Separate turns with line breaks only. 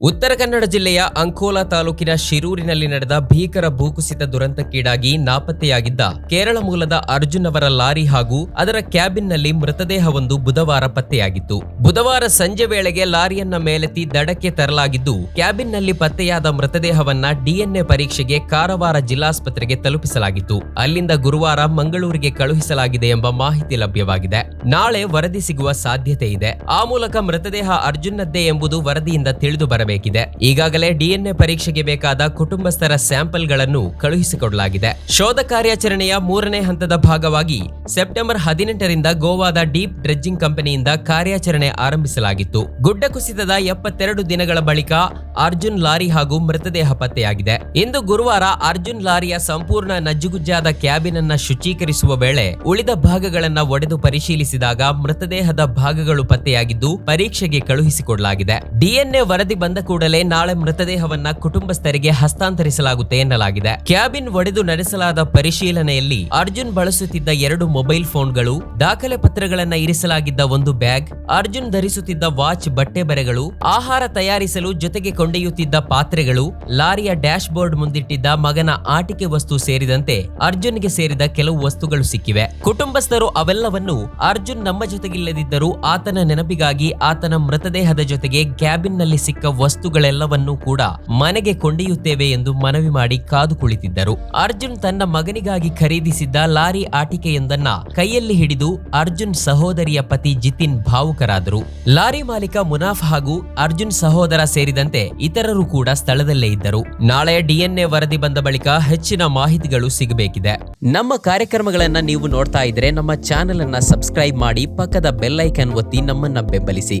ಉತ್ತರ ಕನ್ನಡ ಜಿಲ್ಲೆಯ ಅಂಕೋಲಾ ತಾಲೂಕಿನ ಶಿರೂರಿನಲ್ಲಿ ನಡೆದ ಭೀಕರ ಭೂಕುಸಿತ ದುರಂತಕ್ಕೀಡಾಗಿ ನಾಪತ್ತೆಯಾಗಿದ್ದ ಕೇರಳ ಮೂಲದ ಅರ್ಜುನ್ ಅವರ ಲಾರಿ ಹಾಗೂ ಅದರ ಕ್ಯಾಬಿನ್ನಲ್ಲಿ ಮೃತದೇಹವೊಂದು ಬುಧವಾರ ಪತ್ತೆಯಾಗಿತ್ತು. ಬುಧವಾರ ಸಂಜೆ ವೇಳೆಗೆ ಲಾರಿಯನ್ನ ಮೇಲೆತ್ತಿ ದಡಕ್ಕೆ ತರಲಾಗಿದ್ದು, ಕ್ಯಾಬಿನ್ನಲ್ಲಿ ಪತ್ತೆಯಾದ ಮೃತದೇಹವನ್ನ ಡಿಎನ್ಎ ಪರೀಕ್ಷೆಗೆ ಕಾರವಾರ ಜಿಲ್ಲಾಸ್ಪತ್ರೆಗೆ ತಲುಪಿಸಲಾಗಿತ್ತು. ಅಲ್ಲಿಂದ ಗುರುವಾರ ಮಂಗಳೂರಿಗೆ ಕಳುಹಿಸಲಾಗಿದೆ ಎಂಬ ಮಾಹಿತಿ ಲಭ್ಯವಾಗಿದೆ. ನಾಳೆ ವರದಿ ಸಿಗುವ ಸಾಧ್ಯತೆ ಇದೆ. ಆ ಮೂಲಕ ಮೃತದೇಹ ಅರ್ಜುನ್ನದ್ದೇ ಎಂಬುದು ವರದಿಯಿಂದ ತಿಳಿದು ಬರಬೇಕಿದೆ ಈಗಾಗಲೇ ಡಿಎನ್ಎ ಪರೀಕ್ಷೆಗೆ ಬೇಕಾದ ಕುಟುಂಬಸ್ಥರ ಸ್ಯಾಂಪಲ್ಗಳನ್ನು ಕಳುಹಿಸಿಕೊಡಲಾಗಿದೆ. ಶೋಧ ಕಾರ್ಯಾಚರಣೆಯ ಮೂರನೇ ಹಂತದ ಭಾಗವಾಗಿ ಸೆಪ್ಟೆಂಬರ್ ಹದಿನೆಂಟರಿಂದ ಗೋವಾದ ಡೀಪ್ ಡ್ರೆಜ್ಜಿಂಗ್ ಕಂಪನಿಯಿಂದ ಕಾರ್ಯಾಚರಣೆ ಆರಂಭಿಸಲಾಗಿತ್ತು. ಗುಡ್ಡ ಕುಸಿತದ ಎಪ್ಪತ್ತೆರಡು ದಿನಗಳ ಬಳಿಕ ಅರ್ಜುನ್ ಲಾರಿ ಹಾಗೂ ಮೃತದೇಹ ಪತ್ತೆಯಾಗಿದೆ. ಇಂದು ಗುರುವಾರ ಅರ್ಜುನ್ ಲಾರಿಯ ಸಂಪೂರ್ಣ ನಜ್ಜುಗುಜ್ಜಾದ ಕ್ಯಾಬಿನ್ ಅನ್ನ ಶುಚೀಕರಿಸುವ ವೇಳೆ ಉಳಿದ ಭಾಗಗಳನ್ನ ಒಡೆದು ಪರಿಶೀಲಿಸಿದಾಗ ಮೃತದೇಹದ ಭಾಗಗಳು ಪತ್ತೆಯಾಗಿದ್ದು ಪರೀಕ್ಷೆಗೆ ಕಳುಹಿಸಿಕೊಡಲಾಗಿದೆ. ಡಿಎನ್ಎ ವರದಿ ಬಂದ ಕೂಡಲೇ ನಾಳೆ ಮೃತದೇಹವನ್ನ ಕುಟುಂಬಸ್ಥರಿಗೆ ಹಸ್ತಾಂತರಿಸಲಾಗುತ್ತೆ ಎನ್ನಲಾಗಿದೆ. ಕ್ಯಾಬಿನ್ ಒಡೆದು ನಡೆಸಲಾದ ಪರಿಶೀಲನೆಯಲ್ಲಿ ಅರ್ಜುನ್ ಬಳಸುತ್ತಿದ್ದ ಎರಡು ಮೊಬೈಲ್ ಫೋನ್ಗಳು, ದಾಖಲೆ ಪತ್ರಗಳನ್ನ ಇರಿಸಲಾಗಿದ್ದ ಒಂದು ಬ್ಯಾಗ್, ಅರ್ಜುನ್ ಧರಿಸುತ್ತಿದ್ದ ವಾಚ್ ಬಟ್ಟೆ ಬರೆಗಳು, ಆಹಾರ ತಯಾರಿಸಲು ಜೊತೆಗೆ ಕೊಂಡೊಯ್ಯುತ್ತಿದ್ದ ಪಾತ್ರೆಗಳು, ಲಾರಿಯ ಡ್ಯಾಶ್ ಬೋರ್ಡ್ ಮುಂದಿಟ್ಟಿದ್ದ ಮಗನ ಆಟಿಕೆ ವಸ್ತು ಸೇರಿದಂತೆ ಅರ್ಜುನ್ಗೆ ಸೇರಿದ ಕೆಲವು ವಸ್ತುಗಳು ಸಿಕ್ಕಿವೆ. ಕುಟುಂಬಸ್ಥರು ಅವೆಲ್ಲವನ್ನು ಅರ್ಜುನ್ ನಮ್ಮ ಜೊತೆಗಿಲ್ಲದಿದ್ದರೂ ಆತನ ನೆನಪಿಗಾಗಿ ಆತನ ಮೃತದೇಹದ ಜೊತೆಗೆ ಕ್ಯಾಬಿನ್ನಲ್ಲಿ ಸಿಕ್ಕ ವಸ್ತುಗಳೆಲ್ಲವನ್ನೂ ಕೂಡ ಮನೆಗೆ ಕೊಂಡೊಯ್ಯುತ್ತೇವೆ ಎಂದು ಮನವಿ ಮಾಡಿ ಕಾದು ಕುಳಿತಿದ್ದರು. ಅರ್ಜುನ್ ತನ್ನ ಮಗನಿಗಾಗಿ ಖರೀದಿಸಿದ್ದ ಲಾರಿ ಆಟಿಕೆಯೊಂದನ್ನ ಕೈಯಲ್ಲಿ ಹಿಡಿದು ಅರ್ಜುನ್ ಸಹೋದರಿಯ ಪತಿ ಜಿತಿನ್ ಭಾವುಕರಾದರು. ಲಾರಿ ಮಾಲೀಕ ಮುನಾಫ್ ಹಾಗೂ ಅರ್ಜುನ್ ಸಹೋದರ ಸೇರಿದಂತೆ ಇತರರು ಕೂಡ ಸ್ಥಳದಲ್ಲೇ ಇದ್ದರು. ನಾಳೆ ಡಿಎನ್ಎ ವರದಿ ಬಂದ ಬಳಿಕ ಹೆಚ್ಚಿನ ಮಾಹಿತಿಗಳು ಸಿಗಬೇಕಿದೆ. ನಮ್ಮ ಕಾರ್ಯಕ್ರಮಗಳನ್ನ ನೀವು ನೋಡ್ತಾ ಇದ್ರೆ ನಮ್ಮ ಚಾನೆಲ್ ಅನ್ನ ಸಬ್ಸ್ಕ್ರೈಬ್ ಮಾಡಿ ಪಕ್ಕದ ಬೆಲ್ಲೈಕನ್ ಒತ್ತಿ ನಮ್ಮನ್ನ ಬೆಂಬಲಿಸಿ.